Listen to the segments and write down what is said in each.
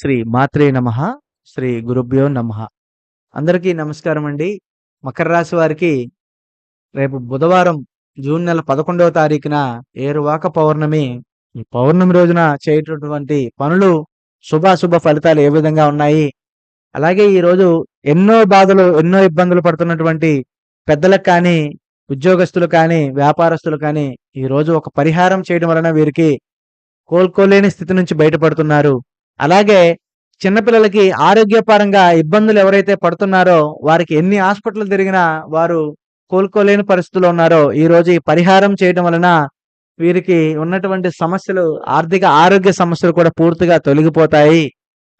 శ్రీ మాత్రే నమ శ్రీ గురుభ్యో నమ. అందరికీ నమస్కారం అండి. మకర రాశి వారికి రేపు బుధవారం జూన్ నెల పదకొండవ తారీఖున ఏరువాక పౌర్ణమి. ఈ పౌర్ణమి రోజున చేయటటువంటి పనులు శుభాశుభ ఫలితాలు ఏ విధంగా ఉన్నాయి? అలాగే ఈ రోజు ఎన్నో బాధలు ఎన్నో ఇబ్బందులు పడుతున్నటువంటి పెద్దలకు కానీ ఉద్యోగస్తులు కానీ వ్యాపారస్తులు కానీ ఈ రోజు ఒక పరిహారం చేయడం వలన వీరికి కోలుకోలేని స్థితి నుంచి బయటపడుతున్నారు. అలాగే చిన్నపిల్లలకి ఆరోగ్యపరంగా ఇబ్బందులు ఎవరైతే పడుతున్నారో వారికి ఎన్ని హాస్పిటల్ తిరిగినా వారు కోలుకోలేని పరిస్థితుల్లో ఉన్నారో ఈ రోజు ఈ పరిహారం చేయడం వలన వీరికి ఉన్నటువంటి సమస్యలు ఆర్థిక ఆరోగ్య సమస్యలు కూడా పూర్తిగా తొలగిపోతాయి.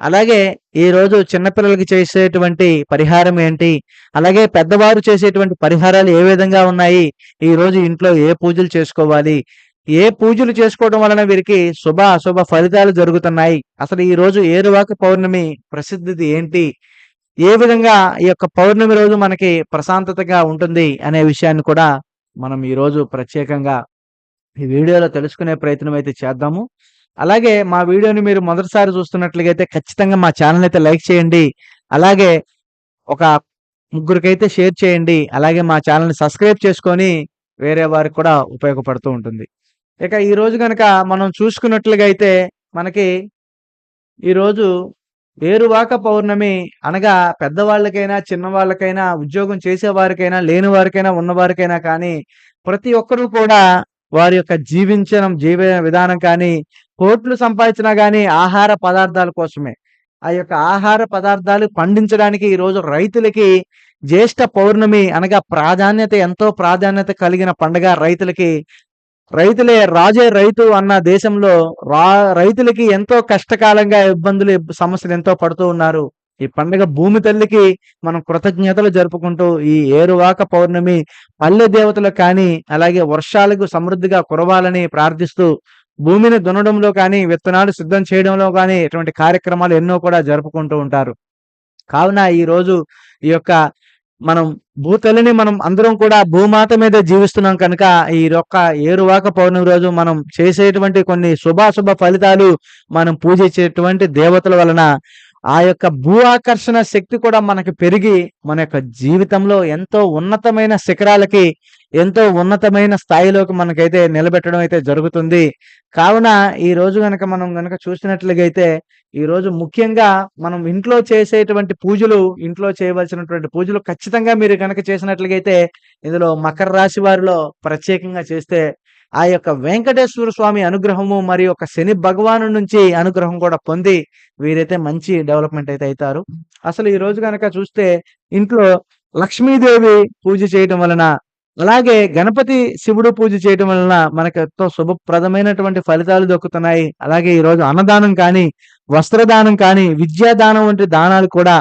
అలాగే ఈ రోజు చిన్నపిల్లలకి చేసేటువంటి పరిహారం ఏంటి? అలాగే పెద్దవారు చేసేటువంటి పరిహారాలు ఏ విధంగా ఉన్నాయి? ఈ రోజు ఇంట్లో ఏ పూజలు చేసుకోవాలి? ఏ పూజలు చేసుకోవడం వలన వీరికి శుభ అశుభ ఫలితాలు జరుగుతున్నాయి? అసలు ఈ రోజు ఏరువాక పౌర్ణమి ప్రసిద్ధి ఏంటి? ఏ విధంగా ఈ యొక్క పౌర్ణమి రోజు మనకి ప్రశాంతతగా ఉంటుంది అనే విషయాన్ని కూడా మనం ఈ రోజు ప్రత్యేకంగా ఈ వీడియోలో తెలుసుకునే ప్రయత్నం అయితే చేద్దాము. అలాగే మా వీడియోని మీరు మొదటిసారి చూస్తున్నట్లయితే ఖచ్చితంగా మా ఛానల్ అయితే లైక్ చేయండి. అలాగే ఒక ముగ్గురికైతే షేర్ చేయండి. అలాగే మా ఛానల్ని సబ్స్క్రైబ్ చేసుకొని వేరే వారికి కూడా ఉపయోగపడుతూ ఉంటుంది. ఇక ఈ రోజు కనుక మనం చూసుకున్నట్లుగా అయితే మనకి ఈరోజు వేరువాక పౌర్ణమి అనగా పెద్దవాళ్ళకైనా చిన్నవాళ్ళకైనా ఉద్యోగం చేసేవారికైనా లేని వారికైనా ఉన్నవారికైనా కానీ ప్రతి ఒక్కరూ కూడా వారి యొక్క జీవించడం జీవ విధానం కానీ కోట్లు సంపాదించినా కానీ ఆహార పదార్థాల కోసమే. ఆ యొక్క ఆహార పదార్థాలు పండించడానికి ఈ రోజు రైతులకి జ్యేష్ఠ పౌర్ణమి అనగా ప్రాధాన్యత ఎంతో ప్రాధాన్యత కలిగిన పండుగ రైతులకి రైతులే రాజే రైతు అన్న దేశంలో రా రైతులకి ఎంతో కష్టకాలంగా ఇబ్బందులు సమస్యలు ఎంతో పడుతూ ఉన్నారు. ఈ పండుగ భూమి తల్లికి మనం కృతజ్ఞతలు జరుపుకుంటూ ఈ ఏరువాక పౌర్ణమి పల్లె దేవతలు కానీ అలాగే వర్షాలకు సమృద్ధిగా కురవాలని ప్రార్థిస్తూ భూమిని దున్నడంలో కానీ విత్తనాలు సిద్ధం చేయడంలో కానీ ఇటువంటి కార్యక్రమాలు ఎన్నో కూడా జరుపుకుంటూ ఉంటారు. కావున ఈ రోజు ఈ యొక్క మనం భూతల్లిని మనం అందరం కూడా భూమాత మీద జీవిస్తున్నాం కనుక ఈ యొక్క ఏరువాక పౌర్ణమి రోజు మనం చేసేటువంటి కొన్ని శుభాశుభ ఫలితాలు మనం పూజించేటువంటి దేవతల వలన ఆ యొక్క భూ ఆకర్షణ శక్తి కూడా మనకి పెరిగి మన యొక్క జీవితంలో ఎంతో ఉన్నతమైన శిఖరాలకి ఎంతో ఉన్నతమైన స్థాయిలోకి మనకైతే నిలబెట్టడం అయితే జరుగుతుంది. కావున ఈ రోజు గనక మనం గనక చూసినట్లుగైతే ఈ రోజు ముఖ్యంగా మనం ఇంట్లో చేసేటువంటి పూజలు ఇంట్లో చేయవలసినటువంటి పూజలు ఖచ్చితంగా మీరు కనుక చేసినట్లుగైతే ఇందులో మకర రాశి వారిలో ప్రత్యేకంగా చేస్తే ఆ యొక్క వెంకటేశ్వర స్వామి అనుగ్రహము మరియు ఒక శని భగవాను నుంచి అనుగ్రహం కూడా పొంది వీరైతే మంచి డెవలప్మెంట్ అయితే అవుతారు అసలు ఈ రోజు కనుక చూస్తే ఇంట్లో లక్ష్మీదేవి పూజ చేయటం వలన అలాగే గణపతి శివుడు పూజ చేయటం వలన మనకు ఎంతో శుభప్రదమైనటువంటి ఫలితాలు దొక్కుతున్నాయి. అలాగే ఈ రోజు అన్నదానం కానీ వస్త్రదానం కానీ విద్యాదానం వంటి దానాలు కూడా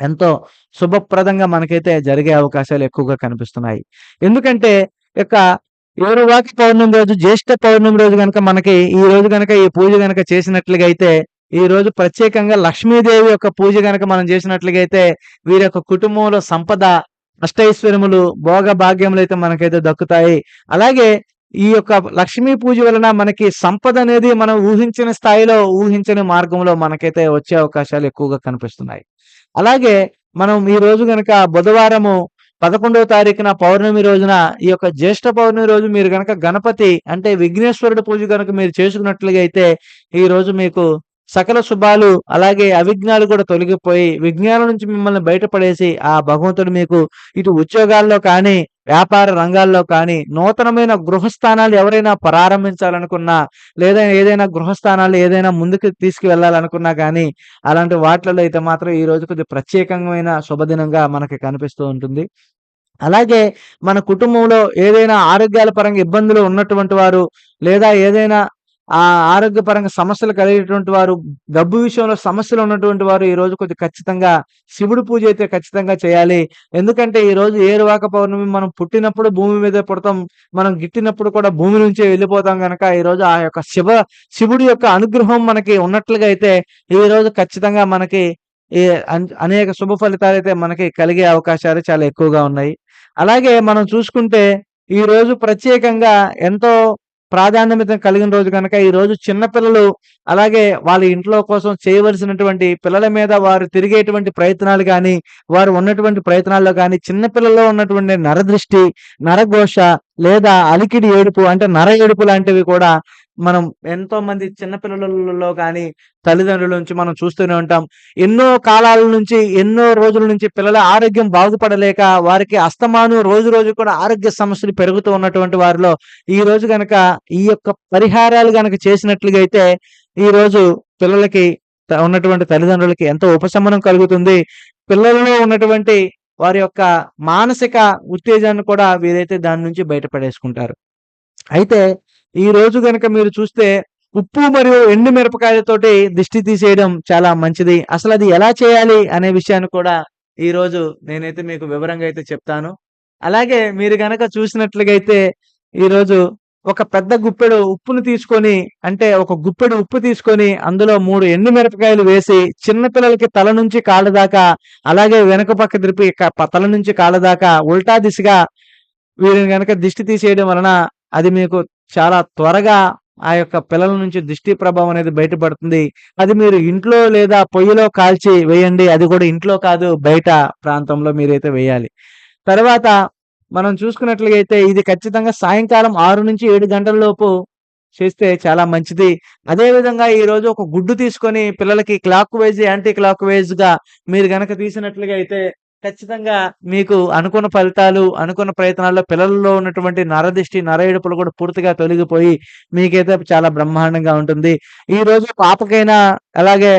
ఎంతో శుభప్రదంగా మనకైతే జరిగే అవకాశాలు ఎక్కువగా కనిపిస్తున్నాయి. ఎందుకంటే యొక్క ఏరువాకి పౌర్ణమి రోజు జ్యేష్ఠ పౌర్ణమి రోజు కనుక మనకి ఈ రోజు కనుక ఈ పూజ కనుక చేసినట్లుగా అయితే ఈ రోజు ప్రత్యేకంగా లక్ష్మీదేవి యొక్క పూజ కనుక మనం చేసినట్లుగైతే వీరి యొక్క కుటుంబంలో సంపద అష్టైశ్వర్యములు భోగ భాగ్యములు అయితే మనకైతే దక్కుతాయి. అలాగే ఈ యొక్క లక్ష్మీ పూజ వలన మనకి సంపద అనేది మనం ఊహించిన స్థాయిలో ఊహించని మార్గంలో మనకైతే వచ్చే అవకాశాలు ఎక్కువగా కనిపిస్తున్నాయి. అలాగే మనం ఈ రోజు గనక బుధవారము పదకొండవ తారీఖున పౌర్ణమి రోజున ఈ యొక్క జ్యేష్ఠ పౌర్ణమి రోజు మీరు గనక గణపతి అంటే విఘ్నేశ్వరుడు పూజ కనుక మీరు చేసుకున్నట్లుగా అయితే ఈ రోజు మీకు సకల శుభాలు అలాగే అవిఘ్నాలు కూడా తొలగిపోయి విజ్ఞానం నుంచి మిమ్మల్ని బయటపడేసి ఆ భగవంతుడు మీకు ఇటు ఉద్యోగాల్లో కానీ వ్యాపార రంగాల్లో కానీ నూతనమైన గృహస్థానాలు ఎవరైనా ప్రారంభించాలనుకున్నా లేదా ఏదైనా గృహస్థానాలు ఏదైనా ముందుకు తీసుకువెళ్ళాలనుకున్నా కానీ అలాంటి వాటిలలో అయితే మాత్రం ఈ రోజు కొద్ది ప్రత్యేకమైన శుభదినంగా మనకి కనిపిస్తూ ఉంటుంది. అలాగే మన కుటుంబంలో ఏదైనా ఆరోగ్యాల పరంగా ఇబ్బందులు ఉన్నటువంటి వారు లేదా ఏదైనా ఆ ఆరోగ్యపరంగా సమస్యలు కలిగేటువంటి వారు డబ్బు విషయంలో సమస్యలు ఉన్నటువంటి వారు ఈ రోజు కొద్ది ఖచ్చితంగా శివుడు పూజ అయితే ఖచ్చితంగా చేయాలి. ఎందుకంటే ఈ రోజు ఏరువాక పౌర్ణమి మనం పుట్టినప్పుడు భూమి మీద పుడతాం మనం గిట్టినప్పుడు కూడా భూమి నుంచే వెళ్ళిపోతాం గనక ఈ రోజు ఆ యొక్క శివ శివుడి యొక్క అనుగ్రహం మనకి ఉన్నట్లుగా అయితే ఈ రోజు ఖచ్చితంగా మనకి ఈ అనేక శుభ ఫలితాలు అయితే మనకి కలిగే అవకాశాలు చాలా ఎక్కువగా ఉన్నాయి. అలాగే మనం చూసుకుంటే ఈ రోజు ప్రత్యేకంగా ఎంతో ప్రాధాన్యత కలిగిన రోజు కనుక ఈ రోజు చిన్నపిల్లలు అలాగే వాళ్ళ ఇంట్లో కోసం చేయవలసినటువంటి పిల్లల మీద వారు తిరిగేటువంటి ప్రయత్నాలు కానీ వారు ఉన్నటువంటి ప్రయత్నాల్లో కానీ చిన్నపిల్లల్లో ఉన్నటువంటి నరదృష్టి నరఘోష లేదా అలికిడి ఏడుపు అంటే నర ఏడుపు లాంటివి కూడా మనం ఎంతో మంది చిన్న పిల్లలలో కానీ తల్లిదండ్రుల నుంచి మనం చూస్తూనే ఉంటాం. ఎన్నో కాలాల నుంచి ఎన్నో రోజుల నుంచి పిల్లల ఆరోగ్యం బాగుపడలేక వారికి అస్తమాను రోజు రోజు కూడా ఆరోగ్య సమస్యలు పెరుగుతూ ఉన్నటువంటి వారిలో ఈ రోజు గనక ఈ యొక్క పరిహారాలు గనక చేసినట్లుగా అయితే ఈ రోజు పిల్లలకి ఉన్నటువంటి తల్లిదండ్రులకి ఎంతో ఉపశమనం కలుగుతుంది. పిల్లలలో ఉన్నటువంటి వారి యొక్క మానసిక ఉత్తేజాన్ని కూడా వీరైతే దాని నుంచి బయటపడేసుకుంటారు. అయితే ఈ రోజు గనక మీరు చూస్తే ఉప్పు మరియు ఎండు మిరపకాయలతోటి దిష్టి తీసేయడం చాలా మంచిది. అసలు అది ఎలా చేయాలి అనే విషయాన్ని కూడా ఈ రోజు నేనైతే మీకు వివరంగా అయితే చెప్తాను. అలాగే మీరు గనక చూసినట్లుగైతే అయితే ఒక పెద్ద గుప్పెడు ఉప్పును తీసుకొని అంటే ఒక గుప్పెడు ఉప్పు తీసుకొని అందులో మూడు ఎండు మిరపకాయలు వేసి చిన్నపిల్లలకి తల నుంచి కాళ్ళ దాకా అలాగే వెనక పక్క తిరిపి తల నుంచి కాళ్ళ దాకా ఉల్టా దిశగా వీరిని గనక దిష్టి తీసేయడం వలన అది మీకు చాలా త్వరగా ఆ యొక్క పిల్లల నుంచి దిష్టి ప్రభావం అనేది బయటపడుతుంది. అది మీరు ఇంట్లో లేదా పొయ్యిలో కాల్చి వేయండి. అది కూడా ఇంట్లో కాదు బయట ప్రాంతంలో మీరైతే వేయాలి. తర్వాత మనం చూసుకున్నట్లయితే ఇది ఖచ్చితంగా సాయంకాలం ఆరు నుంచి ఏడు గంటల లోపు చేస్తే చాలా మంచిది. అదేవిధంగా ఈరోజు ఈ రోజు ఒక గుడ్డు తీసుకొని పిల్లలకి క్లాక్ వైజ్ యాంటీ క్లాక్ వైజ్గా మీరు గనక తీసినట్లుగా అయితే ఖచ్చితంగా మీకు అనుకున్న ఫలితాలు అనుకున్న ప్రయత్నాల్లో పిల్లల్లో ఉన్నటువంటి నరదిష్టి నరయడుపులు కూడా పూర్తిగా తొలగిపోయి మీకైతే చాలా బ్రహ్మాండంగా ఉంటుంది. ఈ రోజు పాపకైనా అలాగే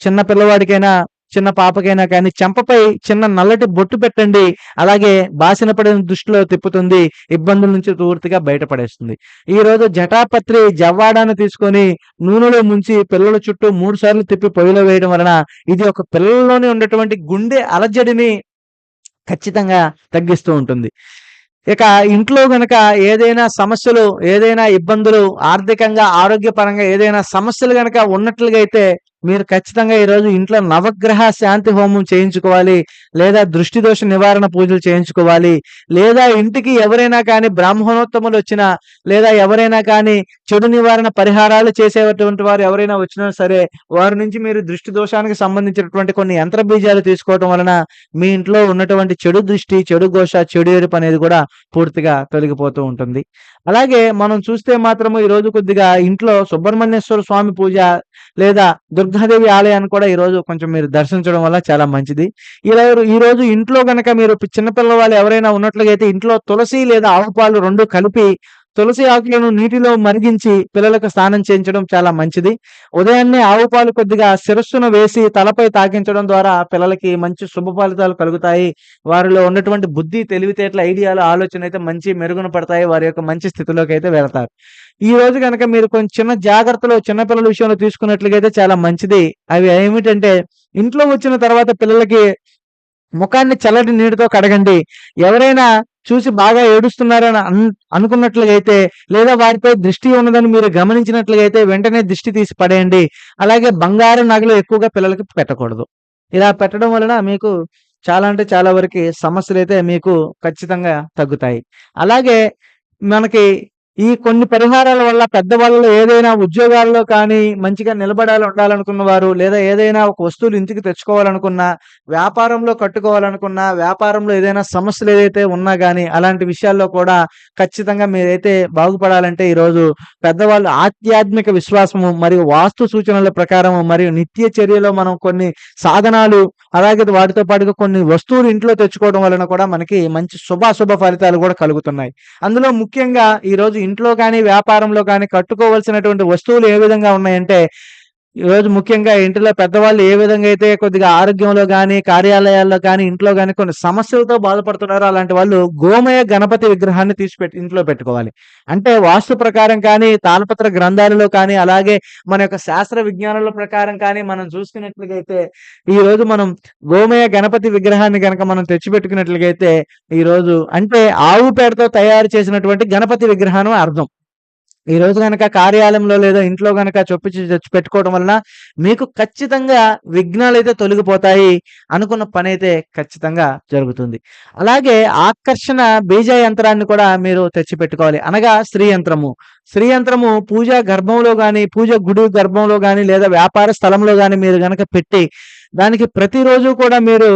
చిన్న పిల్లవాడికైనా చిన్న పాపకైనా కానీ చెంపపై చిన్న నల్లటి బొట్టు పెట్టండి. అలాగే బాసిన పడిన దృష్టిలో తిప్పుతుంది. ఇబ్బందుల నుంచి పూర్తిగా బయటపడేస్తుంది. ఈ రోజు జటాపత్రి జవ్వాడాన్ని తీసుకొని నూనెలో ముంచి పిల్లల చుట్టూ మూడు సార్లు తిప్పి పొయ్యిలో వేయడం వలన ఇది ఒక పిల్లల్లోనే ఉన్నటువంటి గుండె అలజడిని ఖచ్చితంగా తగ్గిస్తూ ఉంటుంది. ఇక ఇంట్లో గనక ఏదైనా సమస్యలు ఏదైనా ఇబ్బందులు ఆర్థికంగా ఆరోగ్యపరంగా ఏదైనా సమస్యలు గనక ఉన్నట్లుగా అయితే మీరు ఖచ్చితంగా ఈరోజు ఇంట్లో నవగ్రహ శాంతి హోమం చేయించుకోవాలి లేదా దృష్టి దోష నివారణ పూజలు చేయించుకోవాలి లేదా ఇంటికి ఎవరైనా కానీ బ్రాహ్మణోత్తములు వచ్చినా లేదా ఎవరైనా కానీ చెడు నివారణ పరిహారాలు చేసేటువంటి వారు ఎవరైనా వచ్చినా సరే వారి నుంచి మీరు దృష్టి దోషానికి సంబంధించినటువంటి కొన్ని యంత్ర బీజాలు తీసుకోవటం వలన మీ ఇంట్లో ఉన్నటువంటి చెడు దృష్టి చెడు ఘోష చెడు ఎరుపు అనేది కూడా పూర్తిగా తొలగిపోతూ ఉంటుంది. అలాగే మనం చూస్తే మాత్రము ఈ రోజు కొద్దిగా ఇంట్లో సుబ్రహ్మణ్యేశ్వర స్వామి పూజ లేదా దుర్గాదేవి ఆలయాన్ని కూడా ఈ రోజు కొంచెం మీరు దర్శించడం వల్ల చాలా మంచిది. ఇలా ఈ రోజు ఇంట్లో గనక మీరు చిన్నపిల్ల వాళ్ళు ఎవరైనా ఉన్నట్లయితే ఇంట్లో తులసి లేదా ఆవు పాలు రెండు కలిపి తులసి ఆకులను నీటిలో మరిగించి పిల్లలకు స్నానం చేయించడం చాలా మంచిది. ఉదయాన్నే ఆవు పాలు కొద్దిగా శిరస్సును వేసి తలపై తాకించడం ద్వారా పిల్లలకి మంచి శుభ ఫలితాలు కలుగుతాయి. వారిలో ఉన్నటువంటి బుద్ధి తెలివితేటల ఐడియాలు ఆలోచన అయితే మంచి మెరుగున పడతాయి. వారి యొక్క మంచి స్థితిలోకి అయితే వెళతారు. ఈ రోజు కనుక మీరు కొంచెం చిన్న జాగ్రత్తలు చిన్నపిల్లల విషయంలో తీసుకున్నట్లయితే చాలా మంచిది. అవి ఏమిటంటే ఇంట్లో వచ్చిన తర్వాత పిల్లలకి ముఖాన్ని చల్లటి నీటితో కడగండి. ఎవరైనా చూసి బాగా ఏడుస్తున్నారని అనుకున్నట్లయితే లేదా వారిపై దృష్టి ఉన్నదని మీరు గమనించినట్లయితే వెంటనే దృష్టి తీసి పడేయండి. అలాగే బంగారు నగలు ఎక్కువగా పిల్లలకి పెట్టకూడదు. ఇలా పెట్టడం వలన మీకు చాలా అంటే చాలా వరకు సమస్యలు అయితే మీకు ఖచ్చితంగా తగ్గుతాయి. అలాగే మనకి ఈ కొన్ని పరిహారాల వల్ల పెద్దవాళ్ళలో ఏదైనా ఉద్యోగాల్లో కానీ మంచిగా నిలబడాలి ఉండాలనుకున్న వారు లేదా ఏదైనా ఒక వస్తువులు ఇంటికి తెచ్చుకోవాలనుకున్నా వ్యాపారంలో కట్టుకోవాలనుకున్నా వ్యాపారంలో ఏదైనా సమస్యలు ఏదైతే ఉన్నా కానీ అలాంటి విషయాల్లో కూడా ఖచ్చితంగా మీరైతే బాగుపడాలంటే ఈరోజు పెద్దవాళ్ళు ఆధ్యాత్మిక విశ్వాసము మరియు వాస్తు సూచనల ప్రకారము మరియు నిత్య చర్యలో మనం కొన్ని సాధనాలు అలాగే వాటితో పాటుగా కొన్ని వస్తువులు ఇంట్లో తెచ్చుకోవడం వలన కూడా మనకి మంచి శుభాశుభ ఫలితాలు కూడా కలుగుతున్నాయి. అందులో ముఖ్యంగా ఈ రోజు ఇంట్లో కానీ వ్యాపారంలో కానీ కట్టుకోవాల్సినటువంటి వస్తువులు ఏ విధంగా ఉన్నాయంటే ఈ రోజు ముఖ్యంగా ఇంటిలో పెద్దవాళ్ళు ఏ విధంగా అయితే కొద్దిగా ఆరోగ్యంలో కానీ కార్యాలయాల్లో కానీ ఇంట్లో కానీ కొన్ని సమస్యలతో బాధపడుతున్నారో అలాంటి వాళ్ళు గోమయ గణపతి విగ్రహాన్ని తీసిపెట్టి ఇంట్లో పెట్టుకోవాలి. అంటే వాస్తు ప్రకారం కానీ తాళపత్ర గ్రంథాలలో కానీ అలాగే మన యొక్క శాస్త్ర విజ్ఞానాల ప్రకారం కానీ మనం చూసుకున్నట్లుగైతే ఈ రోజు మనం గోమయ గణపతి విగ్రహాన్ని కనుక మనం తెచ్చిపెట్టుకున్నట్లుగైతే ఈ రోజు అంటే ఆవు పేడతో తయారు చేసినటువంటి గణపతి విగ్రహం అర్థం. ఈ రోజు కనుక కార్యాలయంలో లేదా ఇంట్లో కనుక చొప్పించి పెట్టుకోవడం వలన మీకు ఖచ్చితంగా విఘ్నాలు అయితే తొలగిపోతాయి. అనుకున్న పని అయితే ఖచ్చితంగా జరుగుతుంది. అలాగే ఆకర్షణ బీజ యంత్రాన్ని కూడా మీరు తెచ్చిపెట్టుకోవాలి. అనగా స్త్రీ యంత్రము. స్త్రీ యంత్రము పూజా గర్భంలో కానీ పూజ గుడి గర్భంలో కానీ లేదా వ్యాపార స్థలంలో కానీ మీరు గనక పెట్టి దానికి ప్రతిరోజు కూడా మీరు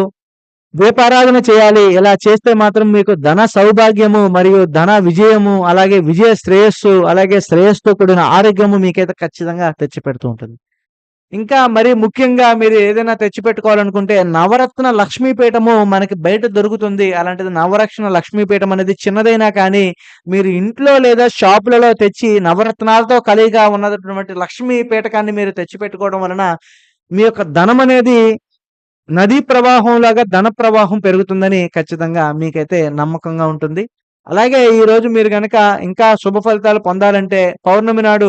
దీపారాధన చేయాలి. ఇలా చేస్తే మాత్రం మీకు ధన సౌభాగ్యము మరియు ధన విజయము, అలాగే విజయ శ్రేయస్సు, అలాగే శ్రేయస్సుతో కూడిన ఆరోగ్యము మీకైతే ఖచ్చితంగా తెచ్చిపెడుతూ ఉంటుంది. ఇంకా మరి ముఖ్యంగా మీరు ఏదైనా తెచ్చిపెట్టుకోవాలనుకుంటే నవరత్న లక్ష్మీపీఠము మనకి బయట దొరుకుతుంది. అలాంటిది నవరత్న లక్ష్మీపీఠం అనేది చిన్నదైనా కానీ మీరు ఇంట్లో లేదా షాపులలో తెచ్చి నవరత్నాలతో కలిగిగా ఉన్నటువంటి లక్ష్మీ పీఠకాన్ని మీరు తెచ్చిపెట్టుకోవడం వలన మీ యొక్క ధనం అనేది నదీ ప్రవాహం లాగా ధన ప్రవాహం పెరుగుతుందని ఖచ్చితంగా మీకైతే నమ్మకంగా ఉంటుంది. అలాగే ఈరోజు మీరు గనక ఇంకా శుభ ఫలితాలు పొందాలంటే పౌర్ణమి నాడు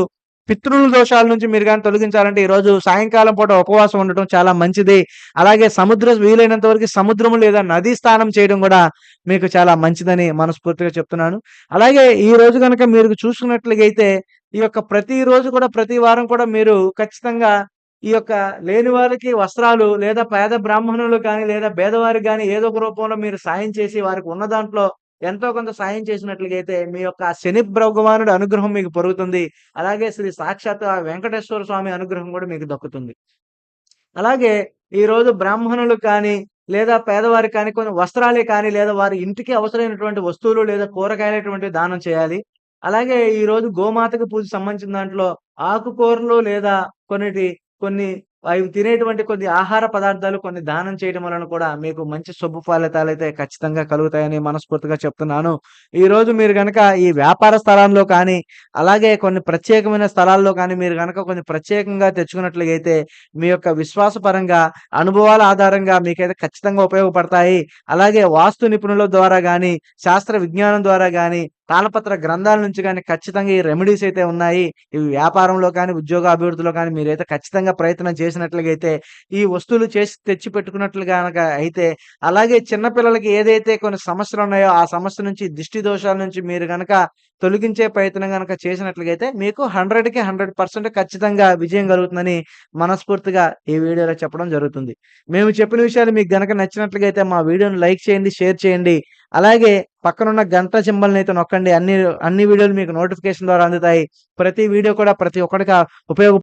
పితృల దోషాల నుంచి మీరు కానీ తొలగించాలంటే ఈరోజు సాయంకాలం పూట ఉపవాసం ఉండటం చాలా మంచిది. అలాగే సముద్ర వీలైనంత వరకు సముద్రము లేదా నదీ స్నానం చేయడం కూడా మీకు చాలా మంచిదని మనస్ఫూర్తిగా చెప్తున్నాను. అలాగే ఈరోజు కనుక మీరు చూసుకున్నట్లయితే ఈ యొక్క ప్రతిరోజు కూడా ప్రతి వారం కూడా మీరు ఖచ్చితంగా ఈ యొక్క లేని వారికి వస్త్రాలు లేదా పేద బ్రాహ్మణులు కానీ లేదా పేదవారికి కానీ ఏదో ఒక రూపంలో మీరు సాయం చేసి వారికి ఉన్న దాంట్లో ఎంతో కొంత సాయం చేసినట్లుగైతే మీ యొక్క శని భగవానుడి అనుగ్రహం మీకు పెరుగుతుంది. అలాగే శ్రీ సాక్షాత్ ఆ వెంకటేశ్వర స్వామి అనుగ్రహం కూడా మీకు దక్కుతుంది. అలాగే ఈరోజు బ్రాహ్మణులు కానీ లేదా పేదవారికి కానీ కొన్ని వస్త్రాలే కానీ లేదా వారి ఇంటికి అవసరమైనటువంటి వస్తువులు లేదా కూరగాయలటువంటివి దానం చేయాలి. అలాగే ఈరోజు గోమాతకు పూజ సంబంధించిన దాంట్లో ఆకుకూరలు లేదా కొన్నిటి కొన్ని అవి తినేటువంటి కొన్ని ఆహార పదార్థాలు కొన్ని దానం చేయడం వలన కూడా మీకు మంచి శుభ అయితే ఖచ్చితంగా కలుగుతాయని మనస్ఫూర్తిగా చెప్తున్నాను. ఈరోజు మీరు కనుక ఈ వ్యాపార స్థలాల్లో కానీ, అలాగే కొన్ని ప్రత్యేకమైన స్థలాల్లో కానీ మీరు కనుక కొన్ని ప్రత్యేకంగా తెచ్చుకున్నట్లయితే మీ యొక్క విశ్వాసపరంగా, అనుభవాల ఆధారంగా మీకైతే ఖచ్చితంగా ఉపయోగపడతాయి. అలాగే వాస్తు నిపుణుల ద్వారా కానీ శాస్త్ర విజ్ఞానం ద్వారా కానీ తాళపత్ర గ్రంథాల నుంచి కానీ ఖచ్చితంగా ఈ రెమెడీస్ అయితే ఉన్నాయి. ఇవి వ్యాపారంలో కానీ, ఉద్యోగ అభివృద్ధిలో కానీ మీరైతే ఖచ్చితంగా ప్రయత్నం చేసినట్లుగైతే ఈ వస్తువులు చేసి తెచ్చి పెట్టుకున్నట్లు గనక అయితే అలాగే చిన్నపిల్లలకి ఏదైతే కొన్ని సమస్యలు ఉన్నాయో ఆ సమస్య నుంచి దిష్టి దోషాల నుంచి మీరు కనుక తొలగించే ప్రయత్నం కనుక చేసినట్లుగైతే మీకు 100కి 100% ఖచ్చితంగా విజయం కలుగుతుందని మనస్ఫూర్తిగా ఈ వీడియోలో చెప్పడం జరుగుతుంది. మేము చెప్పిన విషయాలు మీకు గనక నచ్చినట్లుగైతే మా వీడియోను లైక్ చేయండి, షేర్ చేయండి. అలాగే పక్కనున్న గంట అయితే నొక్కండి. అన్ని అన్ని వీడియోలు మీకు నోటిఫికేషన్ ద్వారా అందుతాయి. ప్రతి వీడియో కూడా ప్రతి ఒక్కడికి ఉపయోగ